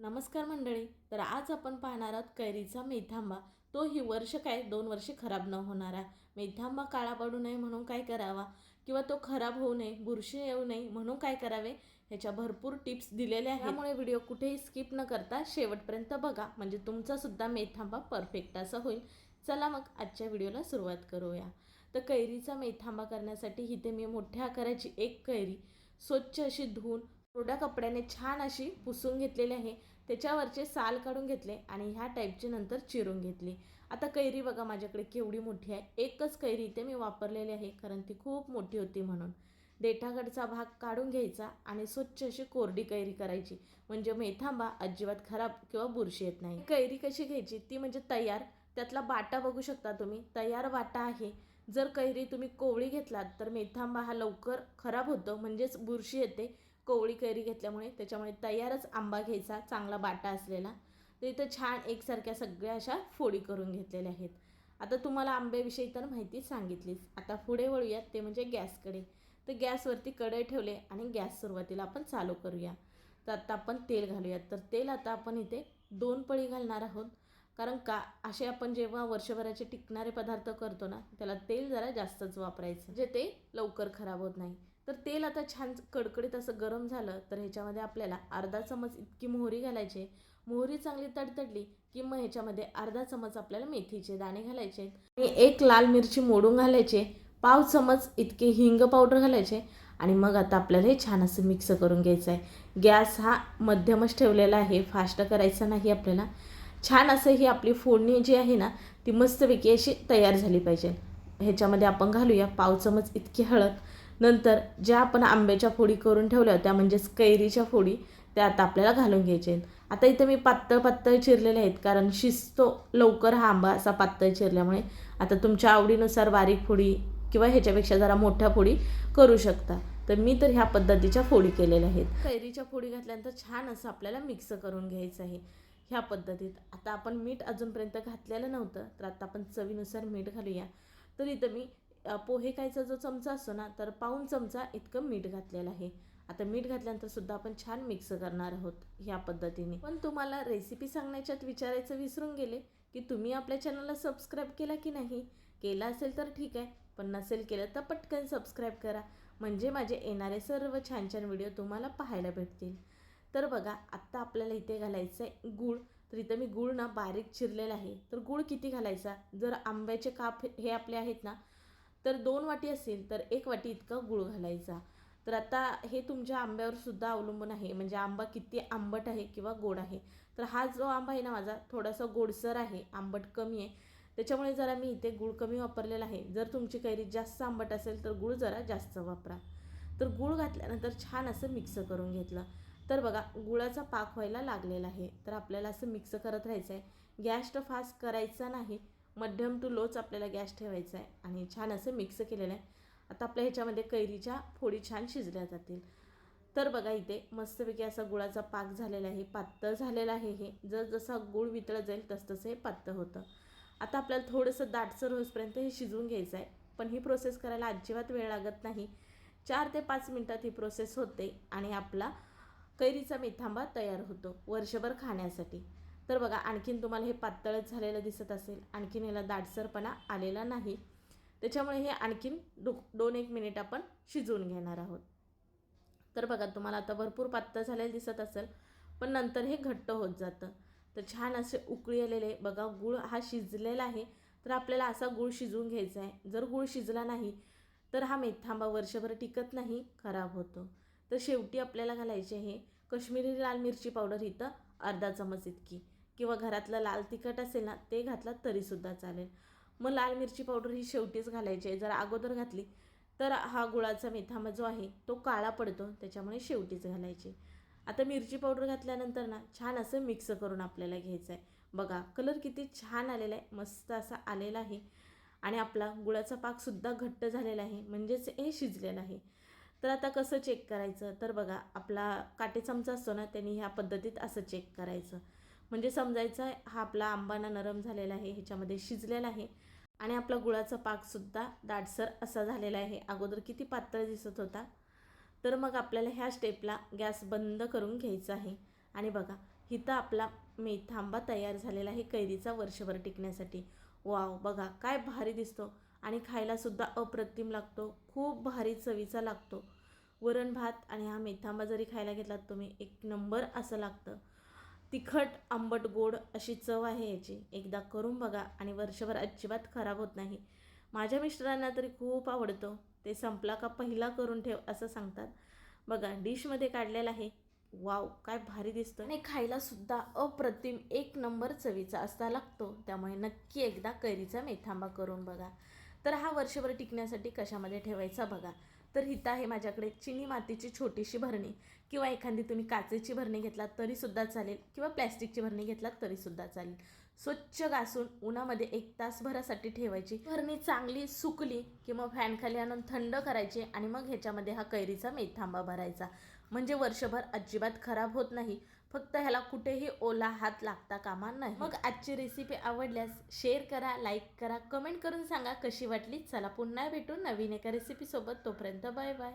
नमस्कार मंडळी तर आज आपण पाहणार आहोत कैरीचा मेथांबा. तो ही वर्ष काय दोन वर्षे खराब न होणारा. मेथांबा काळा पडू नये म्हणून काय करावा? किंवा तो खराब होऊ नये बुरशी येऊ नये म्हणून काय करावे? ह्याच्या भरपूर टिप्स दिलेल्या आहेत. त्यामुळे व्हिडिओ कुठेही स्किप न करता शेवटपर्यंत बघा. म्हणजे तुमचा सुद्धा मेथांबा परफेक्ट असा होईल. चला मग आजच्या व्हिडिओला सुरुवात करूया. तर कैरीचा मेथांबा करण्यासाठी इथे मी मोठ्या आकाराची एक कैरी स्वच्छ अशी धुवून कोरड्या कपड्याने छान अशी पुसून घेतलेली आहे. त्याच्यावरचे साल काढून घेतले आणि ह्या टाईपची नंतर चिरून घेतली. आता कैरी बघा माझ्याकडे केवढी मोठी आहे. एकच कैरी इथे मी वापरलेली आहे कारण ती खूप मोठी होती म्हणून. देठाकडचा भाग काढून घ्यायचा आणि स्वच्छ अशी कोरडी कैरी करायची. म्हणजे मेथांबा अजिबात खराब किंवा बुरशी येत नाही. कैरी कशी घ्यायची? ती म्हणजे तयार. त्यातला बाटा बघू शकता तुम्ही. तयार बाटा आहे. जर कैरी तुम्ही कोवळी घेतलात तर मेथांबा हा लवकर खराब होतो. म्हणजेच बुरशी येते. कोवळी कैरी घेतल्यामुळे त्याच्यामुळे तयारच आंबा घ्यायचा चांगला बाटा असलेला. तर इथं छान एकसारख्या सगळ्या अशा फोडी करून घेतलेल्या आहेत. आता तुम्हाला आंब्याविषयी तर माहिती सांगितलीच. आता पुढे वळूयात ते म्हणजे गॅसकडे. तर गॅसवरती कढई ठेवले आणि गॅस सुरुवातीला आपण चालू करूया. तर आता आपण तेल घालूयात. तर तेल आता आपण इथे दोन पळी घालणार आहोत. कारण का असे आपण जेव्हा वर्षभराचे टिकणारे पदार्थ करतो ना त्याला तेल जरा जास्तच वापरायचं. जे ते लवकर खराब होत नाही. तर तेल आता छान कडकडीत असं गरम झालं तर ह्याच्यामध्ये आपल्याला अर्धा चमच इतकी मोहरी घालायची. मोहरी चांगली तडतडली की मग ह्याच्यामध्ये अर्धा चमच आपल्याला मेथीचे दाणे घालायचे. आणि एक लाल मिरची मोडून घालायचे. पाव चमच इतके हिंग पावडर घालायचे. आणि मग आता आपल्याला हे छान असं मिक्स करून घ्यायचं आहे गॅस हा मध्यमच ठेवलेला आहे. फास्ट करायचा नाही आपल्याला. छान असं ही आपली फोडणी जी आहे ना ती मस्तपैकी अशी तयार झाली पाहिजे. ह्याच्यामध्ये आपण घालूया पाव चमच इतकी हळद. नंतर ज्या आपण आंब्याच्या फोडी करून ठेवल्या होत्या म्हणजेच कैरीच्या फोडी त्या आता आपल्याला घालून घ्यायचे आहेत. आता इथं मी पातळ पातळ चिरलेले आहेत कारण शिजतो लवकर हा आंबा असा पातळ चिरल्यामुळे. आता तुमच्या आवडीनुसार बारीक फोडी किंवा ह्याच्यापेक्षा जरा मोठ्या फोडी करू शकता. तर मी तर ह्या पद्धतीच्या फोडी केलेल्या आहेत. कैरीच्या फोडी घातल्यानंतर छान असं आपल्याला मिक्स करून घ्यायचं आहे. ह्या पद्धतीत. आता आपण मीठ अजूनपर्यंत घातलेलं नव्हतं तर आता आपण चवीनुसार मीठ घालूया. तर इथं मी पोहे खायचा जो चमचा असतो ना तर पाऊण चमचा इतकं मीठ घातलेलं आहे. आता मीठ घातल्यानंतर सुद्धा आपण छान मिक्स करणार आहोत ह्या पद्धतीने. पण तुम्हाला रेसिपी सांगण्याच्यात विचारायचं विसरून गेले की तुम्ही आपल्या चॅनलला सबस्क्राईब केला की नाही? केला असेल तर ठीक आहे पण नसेल केलं तर पटकन सबस्क्राईब करा. म्हणजे माझे येणारे सर्व छान छान व्हिडिओ तुम्हाला पाहायला भेटतील. तर बघा आत्ता आपल्याला इथे घालायचं आहे गूळ. तर इथं मी गूळ ना बारीक चिरलेला आहे. तर गूळ किती घालायचा? जर आंब्याचे काप हे आपले आहेत ना तर दोन वाटी असेल तर एक वाटी इतका गूळ घालायचा. तर आता हे तुमच्या आंब्यावर सुद्धा अवलंबून आहे. म्हणजे आंबा किती आंबट आहे किंवा गोड आहे. तर हा जो आंबा आहे ना माझा थोडासा गोडसर आहे आंबट कमी आहे. त्याच्यामुळे जरा मी इथे गूळ कमी वापरलेला आहे. जर तुमची कैरी जास्त आंबट असेल तर गूळ जरा जास्त वापरा. तर गूळ घातल्यानंतर छान असं मिक्स करून घेतलं. तर बघा गुळाचा पाक व्हायला लागलेला आहे. तर आपल्याला असं मिक्स करत राहायचं आहे गॅस तर फास्ट करायचा नाही. मध्यम टू लोच आपल्याला गॅस ठेवायचा आहे. आणि छान असं मिक्स केलेलं आहे. आता आपल्या ह्याच्यामध्ये कैरीच्या फोडी छान शिजल्या जातील. तर बघा इथे मस्तपैकी असा गुळाचा पाक झालेला आहे. पातळ झालेला आहे हे. जर जसा गुळ वितळत जाईल तसं तसं हे पातळ होतं. आता आपल्याला थोडंसं दाटसर होईपर्यंत हे शिजवून घ्यायचं आहे. पण ही प्रोसेस करायला अजिबात वेळ लागत नाही. चार ते पाच मिनटात ही प्रोसेस होते आणि आपला कैरीचा मेथांबा तयार होतो वर्षभर खाण्यासाठी. तर बघा आणखीन तुम्हाला हे पातळच झालेलं दिसत असेल. आणखीन याला दाटसरपणा आलेला नाही. त्याच्यामुळे हे आणखीन दो दोन एक मिनिट आपण शिजवून घेणार आहोत. तर बघा तुम्हाला आता भरपूर पातळ झालेलं दिसत असेल पण नंतर हे घट्ट होत जातं. तर छान असे उकळी आलेले बघा गूळ हा शिजलेला आहे. तर आपल्याला असा गूळ शिजवून घ्यायचा आहे. जर गूळ शिजला नाही तर हा मेथांबा वर्षभर टिकत नाही खराब होतो. तर शेवटी आपल्याला घालायचे हे कश्मीरी लाल मिरची पावडर. इथं अर्धा चमच इतकी. किंवा घरातलं लाल तिखट असेल ना ते घातलं तरीसुद्धा चालेल. मग लाल मिरची पावडर ही शेवटीच घालायची आहे. जर अगोदर घातली तर हा गुळाचा मेथामा जो आहे तो काळा पडतो. त्याच्यामुळे शेवटीच घालायची. आता मिरची पावडर घातल्यानंतर ना छान असं मिक्स करून आपल्याला घ्यायचं आहे. बघा कलर किती छान आलेला आहे. मस्त असा आलेला आहे. आणि आपला गुळाचा पाकसुद्धा घट्ट झालेला आहे. म्हणजेच हे शिजलेलं आहे. तर आता कसं चेक करायचं? तर बघा आपला काटे चमचा असतो ना त्यांनी ह्या पद्धतीत असं चेक करायचं. म्हणजे समजायचं हा आपला आंबाना नरम झालेला आहे ह्याच्यामध्ये शिजलेला आहे. आणि आपला गुळाचा पाकसुद्धा दाटसर असा झालेला आहे. अगोदर किती पातळ दिसत होता तर मग आपल्याला ह्या स्टेपला गॅस बंद करून घ्यायचा आहे. आणि बघा इथं आपला मेथांबा तयार झालेला आहे कैरीचा वर्षभर टिकण्यासाठी. वाव बघा काय भारी दिसतो. आणि खायलासुद्धा अप्रतिम लागतो. खूप भारी चवीचा लागतो. वरण भात आणि हा मेथांबा जरी खायला घेतलात तुम्ही एक नंबर असं लागतं. तिखट आंबट गोड अशी चव आहे याची. एकदा करून बघा आणि वर्षभर अजिबात खराब होत नाही. माझ्या मिस्टरांना तरी खूप आवडतो. ते संपला का पहिला करून ठेव असं सांगतात. बघा डिशमध्ये काढलेला आहे. वाव काय भारी दिसतं आणि खायला सुद्धा अप्रतिम एक नंबर चवीचा असता लागतो. त्यामुळे नक्की एकदा कैरीचा मेथांबा करून बघा. तर हा वर्षभर टिकण्यासाठी कशामध्ये ठेवायचा बघा. तर हिथं आहे माझ्याकडे चिनी मातीची छोटीशी भरणी. किंवा एखादी तुम्ही काचेची भरणी घेतलात तरीसुद्धा चालेल. किंवा प्लॅस्टिकची भरणी घेतलात तरीसुद्धा चालेल. स्वच्छ घासून उन्हामध्ये एक तासभरासाठी ठेवायची. भरणी चांगली सुकली की मग फॅनखाली आणून थंड करायची आणि मग ह्याच्यामध्ये हा कैरीचा मेथांबा भरायचा. म्हणजे वर्षभर अजिबात खराब होत नाही. फक्त ह्याला कुठेही ओला हात लागता कामा नाही. मग आजची रेसिपी आवडल्यास शेअर करा लाईक करा कमेंट करून सांगा कशी वाटली. चला पुन्हा भेटू नवीन एका रेसिपीसोबत तोपर्यंत बाय बाय